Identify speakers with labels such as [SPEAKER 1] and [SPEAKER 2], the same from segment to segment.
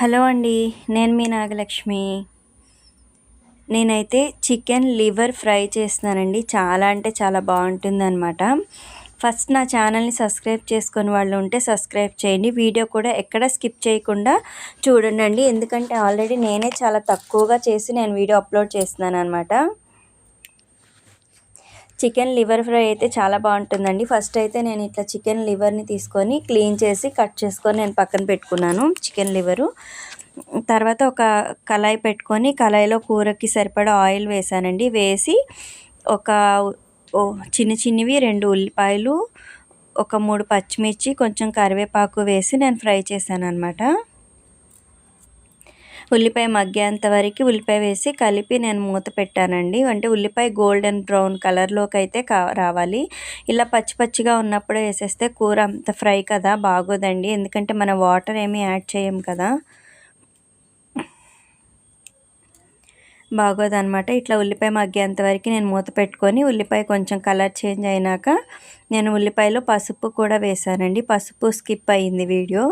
[SPEAKER 1] Hello అండి నేను మీ నాగలక్ష్మి. నేనైతే చికెన్ లివర్ ఫ్రై చేస్తున్నానండి. చాలా అంటే చాలా బాగుంటుంది అనమాట ఫస్ట్ నా ఛానల్ని సబ్స్క్రైబ్ చేసుకుని వాళ్ళు ఉంటే సబ్స్క్రైబ్ చేయండి. వీడియో కూడా ఎక్కడ స్కిప్ చేయకుండా చూడండి ఎందుకంటే ఆల్రెడీ నేనే చాలా తక్కువగా చేసి నేను వీడియో అప్లోడ్ చేస్తున్నాను అనమాట చికెన్ లివర్ ఫ్రై అయితే చాలా బాగుంటుందండి. ఫస్ట్ అయితే నేను ఇట్లా చికెన్ లివర్ని తీసుకొని క్లీన్ చేసి కట్ చేసుకొని నేను పక్కన పెట్టుకున్నాను చికెన్ లివరు. తర్వాత ఒక కళాయి పెట్టుకొని కళాయిలో కూరకి సరిపడా ఆయిల్ వేసానండి. వేసి ఒక చిన్న చిన్నవి రెండు ఉల్లిపాయలు ఒక మూడు పచ్చిమిర్చి కొంచెం కరివేపాకు వేసి నేను ఫ్రై చేశాను అనమాట ఉల్లిపాయ మగ్గేంత వరకు ఉల్లిపాయ వేసి కలిపి నేను మూత పెట్టానండి. అంటే ఉల్లిపాయ గోల్డెన్ బ్రౌన్ కలర్లోకి అయితే కా రావాలి. ఇలా పచ్చి పచ్చిగా ఉన్నప్పుడే వేసేస్తే కూర అంత ఫ్రై కదా బాగోదండి. ఎందుకంటే మన వాటర్ ఏమీ యాడ్ చేయం కదా. బాగోదనమాట ఇట్లా ఉల్లిపాయ మగ్గేంత వరకు నేను మూత పెట్టుకొని ఉల్లిపాయ కొంచెం కలర్ చేంజ్ అయినాక నేను ఉల్లిపాయలో పసుపు కూడా వేసానండి. పసుపు స్కిప్ అయింది వీడియో.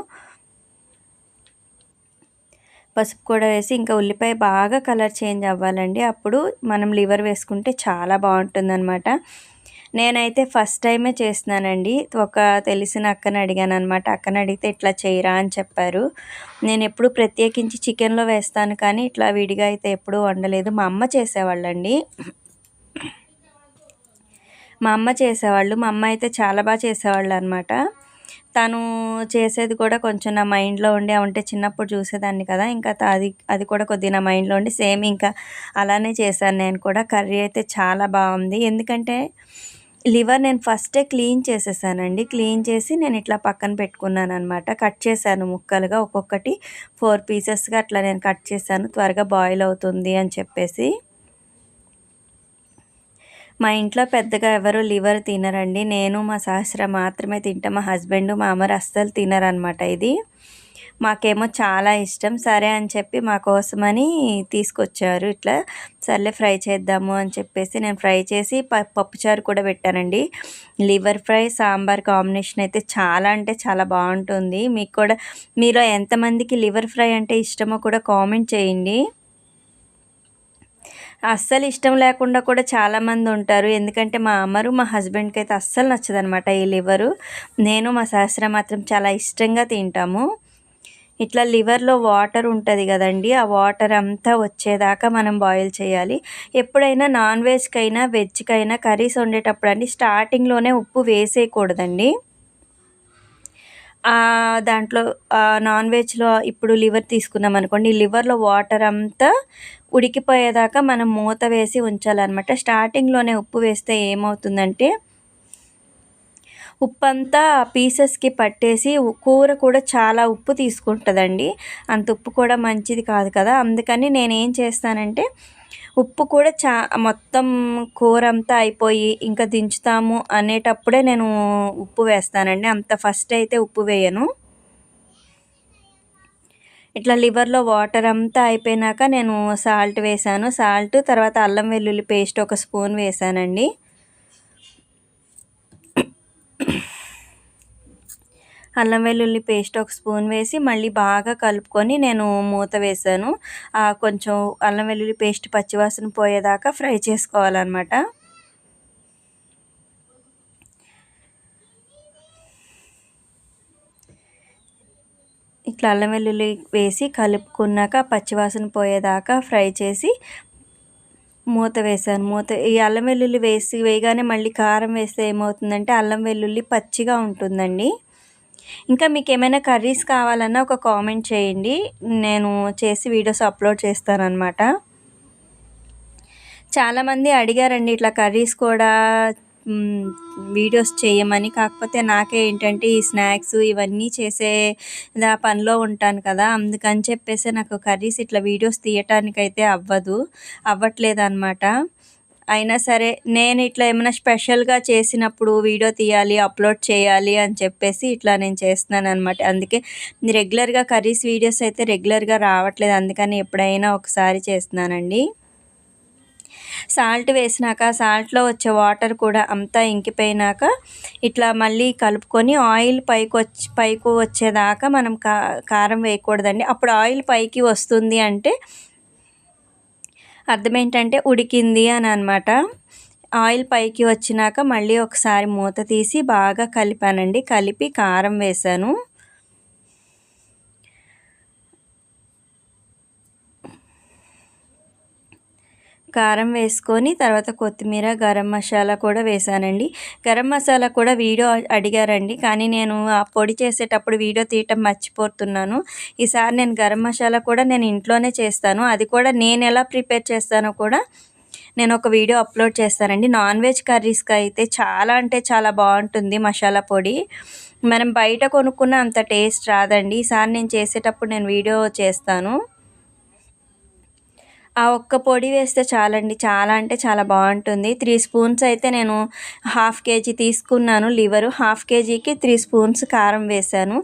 [SPEAKER 1] పసుపు కూడా వేసి ఇంకా ఉల్లిపాయ బాగా కలర్ చేంజ్ అవ్వాలండి. అప్పుడు మనం లివర్ వేసుకుంటే చాలా బాగుంటుందన్నమాట. నేనైతే ఫస్ట్ టైమే చేస్తున్నానండి. ఒక తెలిసిన అక్కని అడిగాను అనమాట అక్కని అడిగితే ఇట్లా చేయరా అని చెప్పారు. నేను ఎప్పుడు ప్రత్యేకించి చికెన్లో వేస్తాను కానీ ఇట్లా విడిగా అయితే ఎప్పుడూ వండలేదు. మా అమ్మ చేసేవాళ్ళండి. మా అమ్మ చేసేవాళ్ళు. మా అమ్మ అయితే చాలా బాగా చేసేవాళ్ళు అనమాట తను చేసేది కూడా కొంచెం నా మైండ్లో ఉండి ఉంటే చిన్నప్పుడు చూసేదాన్ని కదా ఇంకా అది అది కూడా కొద్దిగా నా మైండ్లో ఉండి సేమ్ ఇంకా అలానే చేశాను నేను కూడా. కర్రీ అయితే చాలా బాగుంది. ఎందుకంటే లివర్ నేను ఫస్టే క్లీన్ చేసేసానండి. క్లీన్ చేసి నేను ఇట్లా పక్కన పెట్టుకున్నాను అనమాట కట్ చేశాను ముక్కలుగా ఒక్కొక్కటి. ఫోర్ పీసెస్గా అట్లా నేను కట్ చేశాను. త్వరగా బాయిల్ అవుతుంది అని చెప్పేసి. మా ఇంట్లో పెద్దగా ఎవరు లివర్ తినరండి. నేను మా సహస్ర మాత్రమే తింటాం. మా హస్బెండ్ మా అమ్మరు అస్సలు తినరనమాట ఇది. మాకేమో చాలా ఇష్టం. సరే అని చెప్పి మా కోసమని తీసుకొచ్చారు. ఇట్లా సర్లే ఫ్రై చేద్దాము అని చెప్పేసి నేను ఫ్రై చేసి పప్పుచారు కూడా పెట్టానండి. లివర్ ఫ్రై సాంబార్ కాంబినేషన్ అయితే చాలా అంటే చాలా బాగుంటుంది. మీకు కూడా మీరు ఎంతమందికి లివర్ ఫ్రై అంటే ఇష్టమో కూడా కామెంట్ చేయండి. అస్సలు ఇష్టం లేకుండా కూడా చాలామంది ఉంటారు. ఎందుకంటే మా అమ్మరు మా హస్బెండ్కి అయితే అస్సలు నచ్చదనమాట ఈ లివరు. నేను మా సహస్ర మాత్రం చాలా ఇష్టంగా తింటాము. ఇట్లా లివర్లో వాటర్ ఉంటుంది కదండి ఆ వాటర్ అంతా వచ్చేదాకా మనం బాయిల్ చేయాలి. ఎప్పుడైనా నాన్ వెజ్కైనా వెజ్కైనా కర్రీస్ వండేటప్పుడు అండి స్టార్టింగ్లోనే ఉప్పు వేసేయకూడదండి. దాంట్లో నాన్ వెజ్లో ఇప్పుడు లివర్ తీసుకున్నాం అనుకోండి లివర్లో వాటర్ అంతా ఉడికిపోయేదాకా మనం మూత వేసి ఉంచాలన్నమాట. స్టార్టింగ్లోనే ఉప్పు వేస్తే ఏమవుతుందంటే ఉప్పు అంతా పీసెస్కి పట్టేసి కూర కూడా చాలా ఉప్పు తీసుకుంటుందండి. అంత ఉప్పు కూడా మంచిది కాదు కదా. అందుకని నేనేం చేస్తానంటే ఉప్పు కూడా చా మొత్తం కూర అంతా అయిపోయి ఇంకా దించుతాము అనేటప్పుడే నేను ఉప్పు వేస్తానండి. అంత ఫస్ట్ అయితే ఉప్పు వేయను. ఇట్లా లివర్లో వాటర్ అంతా అయిపోయినాక నేను సాల్ట్ వేసాను సాల్ట్ తర్వాత అల్లం వెల్లుల్లి పేస్ట్ ఒక స్పూన్ వేసానండి అల్లం వెల్లుల్లి పేస్ట్ ఒక స్పూన్ వేసి మళ్ళీ బాగా కలుపుకొని నేను మూత వేసాను. కొంచెం అల్లం వెల్లుల్లి పేస్ట్ పచ్చివాసన పోయేదాకా ఫ్రై చేసుకోవాలన్నమాట. ఇట్లా అల్లం వెల్లుల్లి వేసి కలుపుకున్నాక పచ్చివాసన పోయేదాకా ఫ్రై చేసి మూత వేసాను. మూత ఈ అల్లం వెల్లుల్లి వేసి వేయగానే మళ్ళీ కారం వేస్తే ఏమవుతుందంటే అల్లం వెల్లుల్లి పచ్చిగా ఉంటుందండి. ఇంకా మీకు ఏమైనా కర్రీస్ కావాలన్నా ఒక కామెంట్ చేయండి. నేను చేసి వీడియోస్ అప్లోడ్ చేస్తానన్నమాట. చాలామంది అడిగారండి ఇట్లా కర్రీస్ కూడా వీడియోస్ చేయమని. కాకపోతే నాకే ఏంటంటే ఈ స్నాక్స్ ఇవన్నీ చేసే దా పనిలో ఉంటాను కదా. అందుకని చెప్పేసి నాకు కర్రీస్ ఇట్లా వీడియోస్ తీయటానికైతే అవ్వదు అవ్వట్లేదు అనమాట అయినా సరే నేను ఇట్లా ఏమైనా స్పెషల్గా చేసినప్పుడు వీడియో తీయాలి అప్లోడ్ చేయాలి అని చెప్పేసి ఇట్లా నేను చేస్తున్నాను అనమాట అందుకే రెగ్యులర్గా కర్రీస్ వీడియోస్ అయితే రెగ్యులర్గా రావట్లేదు. అందుకని ఎప్పుడైనా ఒకసారి చేస్తున్నానండి. సాల్ట్ వేసినాక సాల్ట్లో వచ్చే వాటర్ కూడా అంతా ఇంకిపోయినాక ఇట్లా మళ్ళీ కలుపుకొని ఆయిల్ పైకి వచ్చి పైకి వచ్చేదాకా మనం కా కారం వేయకూడదండి. అప్పుడు ఆయిల్ పైకి వస్తుంది అంటే అర్థం ఏంటంటే ఉడికింది అని అనమాట ఆయిల్ పైకి వచ్చినాక మళ్ళీ ఒకసారి మూత తీసి బాగా కలిపానండి. కలిపి కారం వేసాను కారం వేసుకొని తర్వాత కొత్తిమీర గరం మసాలా కూడా వేసానండి. గరం మసాలా కూడా వీడియో అడిగారండి. కానీ నేను ఆ పొడి చేసేటప్పుడు వీడియో తీయటం మర్చిపోతున్నాను. ఈసారి నేను గరం మసాలా కూడా నేను ఇంట్లోనే చేస్తాను. అది కూడా నేను ఎలా ప్రిపేర్ చేస్తానో కూడా నేను ఒక వీడియో అప్లోడ్ చేస్తానండి. నాన్ వెజ్ కర్రీస్కి అయితే చాలా అంటే చాలా బాగుంటుంది మసాలా పొడి. మనం బయట కొనుక్కున్న అంత టేస్ట్ రాదండి. ఈసారి నేను చేసేటప్పుడు నేను వీడియో చేస్తాను. ఆ ఒక్క పొడి వేస్తే చాలండి. చాలా అంటే చాలా బాగుంటుంది. త్రీ స్పూన్స్ అయితే నేను హాఫ్ కేజీ తీసుకున్నాను. లివరు హాఫ్ కేజీకి త్రీ స్పూన్స్ కారం వేశాను.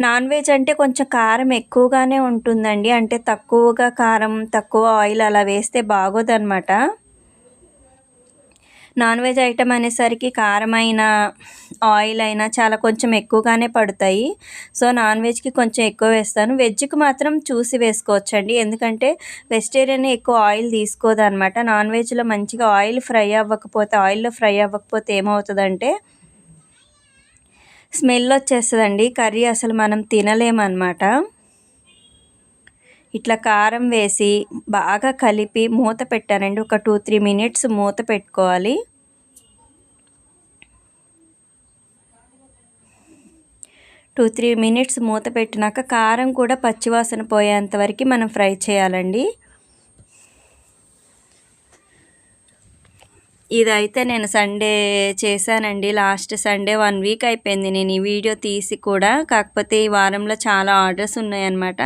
[SPEAKER 1] నాన్ వెజ్ అంటే కొంచెం కారం ఎక్కువగానే ఉంటుందండి. అంటే తక్కువగా కారం తక్కువ ఆయిల్ అలా వేస్తే బాగోదన్నమాట. నాన్ వెజ్ ఐటమ్ అనేసరికి కారమైన ఆయిల్ అయినా చాలా కొంచెం ఎక్కువగానే పడతాయి. సో నాన్ వెజ్కి కొంచెం ఎక్కువ వేస్తాను. వెజ్కి మాత్రం చూసి వేసుకోవచ్చండి. ఎందుకంటే వెజిటేరియన్ ఎక్కువ ఆయిల్ తీసుకోదన్నమాట. నాన్ వెజ్లో మంచిగా ఆయిల్ ఫ్రై అవ్వకపోతే ఆయిల్లో ఫ్రై అవ్వకపోతే ఏమవుతుందంటే స్మెల్ వచ్చేస్తుందండి. కర్రీ అసలు మనం తినలేమన్నమాట. ఇట్లా కారం వేసి బాగా కలిపి మూత పెట్టానండి. ఒక టూ త్రీ మినిట్స్ మూత పెట్టుకోవాలి. టూ త్రీ మినిట్స్ మూత పెట్టినాక కారం కూడా పచ్చివాసన పోయేంత వరకు మనం ఫ్రై చేయాలండి. ఇదైతే నేను సండే చేశానండి. లాస్ట్ సండే వన్ వీక్ అయిపోయింది. నేను ఈ వీడియో తీసి కూడా. కాకపోతే ఈ వారంలో చాలా ఆర్డర్స్ ఉన్నాయన్నమాట.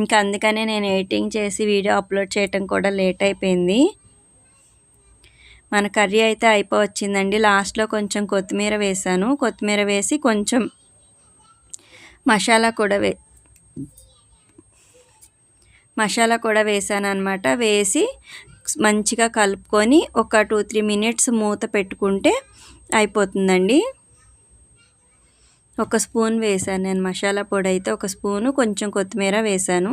[SPEAKER 1] ఇంకా అందుకనే నేను ఎడిటింగ్ చేసి వీడియో అప్లోడ్ చేయటం కూడా లేట్ అయిపోయింది. మన కర్రీ అయితే అయిపోవచ్చిందండి. లాస్ట్లో కొంచెం కొత్తిమీర వేసాను కొత్తిమీర వేసి కొంచెం మసాలా కూడా వే మసాలా కూడా వేసాను అనమాట వేసి మంచిగా కలుపుకొని ఒక టూ త్రీ మినిట్స్ మూత పెట్టుకుంటే అయిపోతుందండి. ఒక స్పూన్ వేసాను నేను మసాలా పొడి అయితే ఒక స్పూను కొంచెం కొత్తిమీర వేసాను.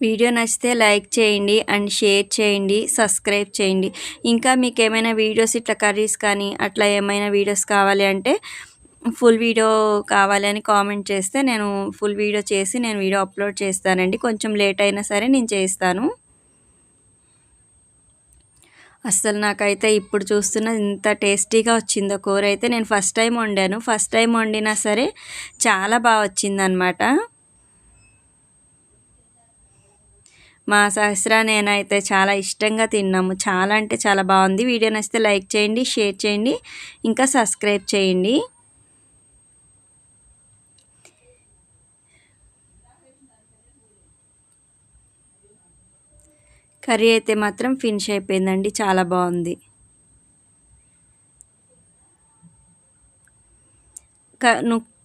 [SPEAKER 1] వీడియో నచ్చితే లైక్ చేయండి అండ్ షేర్ చేయండి సబ్స్క్రైబ్ చేయండి. ఇంకా మీకు ఏమైనా వీడియోస్ ఇట్లా కర్రీస్ కానీ అట్లా ఏమైనా వీడియోస్ కావాలి అంటే ఫుల్ వీడియో కావాలని కామెంట్ చేస్తే నేను ఫుల్ వీడియో చేసి నేను వీడియో అప్లోడ్ చేస్తానండి. కొంచెం లేట్ అయినా సరే నేను చేస్తాను. అస్సలు నాకైతే ఇప్పుడు చూస్తున్న ఇంత టేస్టీగా వచ్చిందో కూర అయితే నేను ఫస్ట్ టైం వండాను. ఫస్ట్ టైం వండినా సరే చాలా బాగా వచ్చిందనమాట మా సహస్ర నేనైతే చాలా ఇష్టంగా తిన్నాము. చాలా అంటే చాలా బాగుంది. వీడియో నచ్చితే లైక్ చేయండి షేర్ చేయండి ఇంకా సబ్స్క్రైబ్ చేయండి. కర్రీ అయితే మాత్రం ఫినిష్ అయిపోయిందండి. చాలా బాగుంది.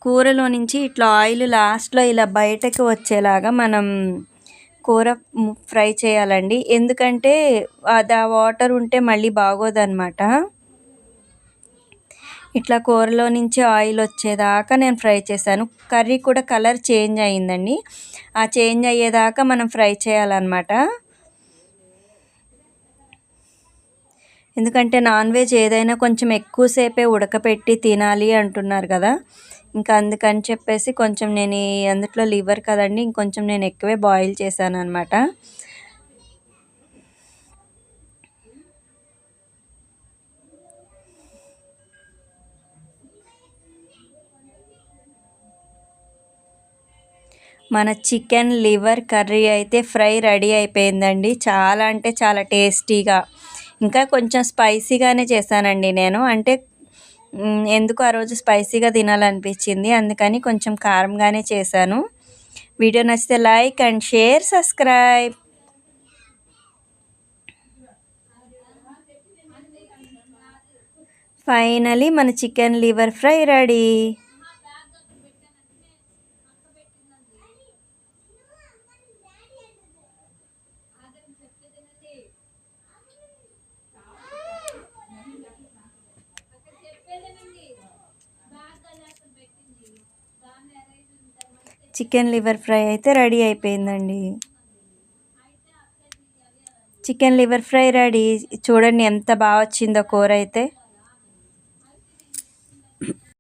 [SPEAKER 1] కూరలో నుంచి ఇట్లా ఆయిల్ లాస్ట్లో ఇలా బయటకు వచ్చేలాగా మనం కూర ఫ్రై చేయాలండి. ఎందుకంటే అది ఆ వాటర్ ఉంటే మళ్ళీ బాగోదన్నమాట. ఇట్లా కూరలో నుంచి ఆయిల్ వచ్చేదాకా నేను ఫ్రై చేశాను. కర్రీ కూడా కలర్ చేంజ్ అయ్యిందండి ఆ చేంజ్ అయ్యేదాకా మనం ఫ్రై చేయాలన్నమాట. ఎందుకంటే నాన్ వెజ్ ఏదైనా కొంచెం ఎక్కువసేపే ఉడకపెట్టి తినాలి అంటున్నారు కదా. ఇంకా అందుకని చెప్పేసి కొంచెం నేను అందుట్లో లివర్ కదండి ఇంకొంచెం నేను ఎక్కువే బాయిల్ చేశాను అనమాట మన చికెన్ లివర్ కర్రీ అయితే ఫ్రై రెడీ అయిపోయిందండి. చాలా అంటే చాలా టేస్టీగా. ఇంకా కొంచెం స్పైసీగానే చేశానండి నేను. అంటే ఎందుకు ఆ రోజు స్పైసీగా తినాలనిపించింది? అందుకని కొంచెం కారంగానే చేశాను. వీడియో నచ్చితే like and share subscribe. Finally మన chicken liver fry ready. Chicken liver fry అయితే రెడీ అయిపోయిందండి. Chicken liver fry ready. చూడండి ఎంత బాగా వచ్చిందో కూర అయితే.